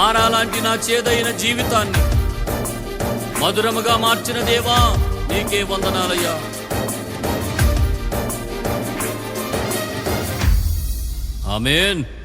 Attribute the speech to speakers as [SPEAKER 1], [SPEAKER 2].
[SPEAKER 1] మారాలాంటి నా చేదైన జీవితాన్ని మధురముగా మార్చిన దేవా నీకే వందనాలయ్యా. ఆమెన్.